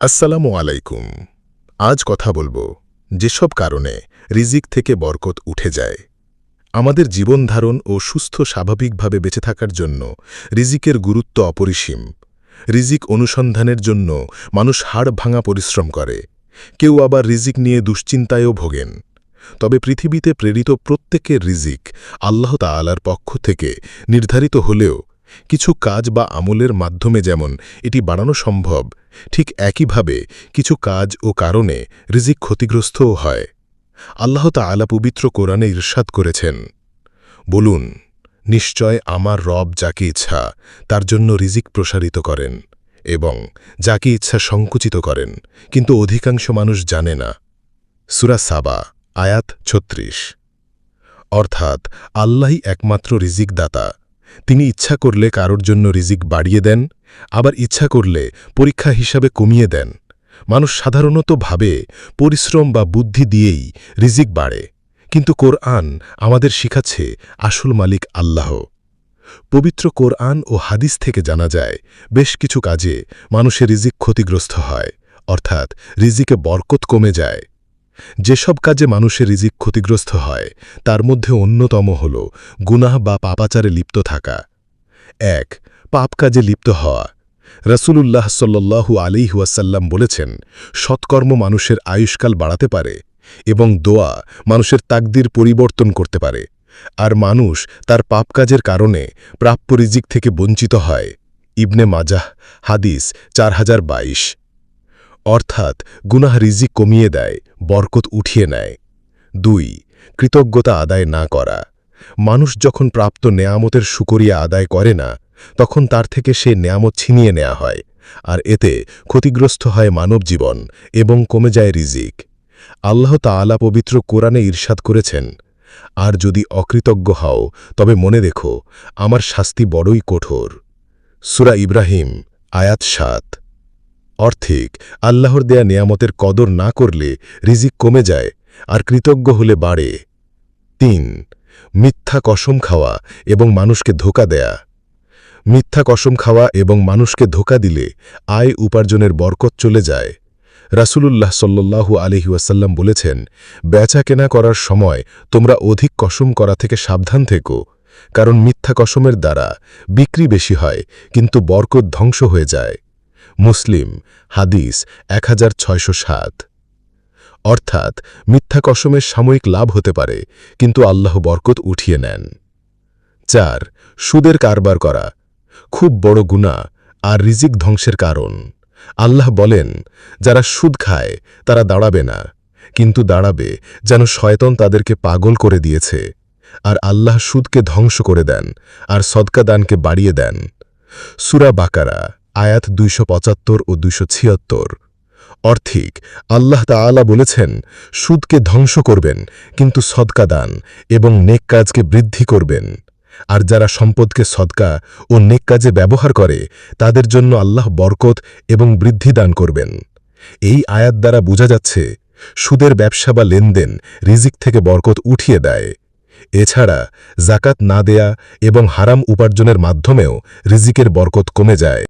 আসসালামু আলাইকুম। আজ কথা বলব যেসব কারণে রিজিক থেকে বরকত উঠে যায়। আমাদের জীবনধারণ ও সুস্থ স্বাভাবিকভাবে বেঁচে থাকার জন্য রিজিকের গুরুত্ব অপরিসীম। রিজিক অনুসন্ধানের জন্য মানুষ হাড় ভাঙা পরিশ্রম করে। কেউ আবার রিজিক নিয়ে দুশ্চিন্তায়ও ভোগেন। তবে পৃথিবীতে প্রেরিত প্রত্যেকের রিজিক আল্লাহ তাআলার পক্ষ থেকে নির্ধারিত হলেও কিছু কাজ বা আমলের মাধ্যমে যেমন এটি বাড়ানো সম্ভব, ঠিক একইভাবে কিছু কাজ ও কারণে রিজিক ক্ষতিগ্রস্তও হয়। আল্লাহ তাআলা পবিত্র কোরআনে ইরশাদ করেছেন, বলুন, নিশ্চয় আমার রব যাকে ইচ্ছা তার জন্য রিজিক প্রসারিত করেন এবং যাকে ইচ্ছা সংকুচিত করেন, কিন্তু অধিকাংশ মানুষ জানে না। সুরা সাবা, আয়াত ছত্রিশ। অর্থাৎ আল্লাহই একমাত্র রিজিক দাতা তিনি ইচ্ছা করলে কারোর জন্য রিজিক বাড়িয়ে দেন, আবার ইচ্ছা করলে পরীক্ষা হিসাবে কমিয়ে দেন। মানুষ সাধারণত ভাবে, পরিশ্রম বা বুদ্ধি দিয়েই রিজিক বাড়ে। কিন্তু কোরআন আমাদের শিখাচ্ছে আসল মালিক আল্লাহ। পবিত্র কোরআন ও হাদিস থেকে জানা যায়, বেশ কিছু কাজে মানুষের রিজিক ক্ষতিগ্রস্ত হয়, অর্থাৎ রিজিকে বরকত কমে যায়। যেসব কাজে মানুষের রিজিক ক্ষতিগ্রস্ত হয়, তার মধ্যে অন্যতম হল গুনাহ বা পাপাচারে লিপ্ত থাকা। এক, পাপ কাজে লিপ্ত হওয়া। রসুলুল্লাহ সাল্লু আলিহাসাল্লাম বলেছেন, সৎকর্ম মানুষের আয়ুষ্কাল বাড়াতে পারে এবং দোয়া মানুষের তাকদির পরিবর্তন করতে পারে। আর মানুষ তার পাপ কাজের কারণে প্রাপ্য রিজিক থেকে বঞ্চিত হয়। ইবনে মাজাহ, হাদিস, চার হাজার বাইশ। অর্থাৎ গুনাহ রিজিক কমিয়ে দেয়, বরকত উঠিয়ে নেয়। দুই, কৃতজ্ঞতা আদায় না করা। মানুষ যখন প্রাপ্ত নেয়ামতের সুকরিয়া আদায় করে না, তখন তার থেকে সে নেয়ামত ছিনিয়ে নেওয়া হয়, আর এতে ক্ষতিগ্রস্ত হয় মানব জীবন এবং কমে যায় রিজিক। আল্লাহ তাআলা পবিত্র কোরআনে ঈর্ষাদ করেছেন, আর যদি অকৃতজ্ঞ হও, তবে মনে দেখো, আমার শাস্তি বড়ই কঠোর। সুরা ইব্রাহিম, আয়াত সাত। অর্থিক আল্লাহর দেয়া নেয়ামতের কদর না করলে রিজিক কমে যায় আর কৃতজ্ঞ হলে বাড়ে। তিন, মিথ্যা কসম খাওয়া এবং মানুষকে ধোকা দেয়া। মিথ্যা কসম খাওয়া এবং মানুষকে ধোকা দিলে আয় উপার্জনের বরকত চলে যায়। রাসূলুল্লাহ সাল্লু আলহিউসাল্লাম বলেছেন বেচা কেনা করার সময় তোমরা অধিক কসম করা থেকে সাবধান থেকো, কারণ মিথ্যা কসমের দ্বারা বিক্রি বেশি হয়, কিন্তু বরকত ধ্বংস হয়ে যায়। মুসলিম, হাদিস এক হাজার ছয়শো সাত। অর্থাৎ মিথ্যা কসমের সাময়িক লাভ হতে পারে, কিন্তু আল্লাহ বরকত উঠিয়ে নেন। চার, সুদের কারবার করা। খুব বড় গুণা আর রিজিক ধ্বংসের কারণ। আল্লাহ বলেন, যারা সুদ খায়, তারা দাঁড়াবে না, কিন্তু দাঁড়াবে যেন শয়তন তাদেরকে পাগল করে দিয়েছে। আর আল্লাহ সুদকে ধ্বংস করে দেন আর সদকা দানকে বাড়িয়ে দেন। সুরা বাকারা। আয়াত দুইশো পঁচাত্তর ও দুইশো ছিয়াত্তর। অর্থিক, আল্লাহ তাআলা বলেছেন, সুদকে ধ্বংস করবেন, কিন্তু সদকা দান এবং নেক কাজকে বৃদ্ধি করবেন। আর যারা সম্পদকে সদকা ও নেক কাজে ব্যবহার করে, তাদের জন্য আল্লাহ বরকত এবং বৃদ্ধি দান করবেন। এই আয়াত দ্বারা বোঝা যাচ্ছে, সুদের ব্যবসা বা লেনদেন রিজিক থেকে বরকত উঠিয়ে দেয়। এছাড়া জাকাত না দেয়া এবং হারাম উপার্জনের মাধ্যমেও রিজিকের বরকত কমে যায়।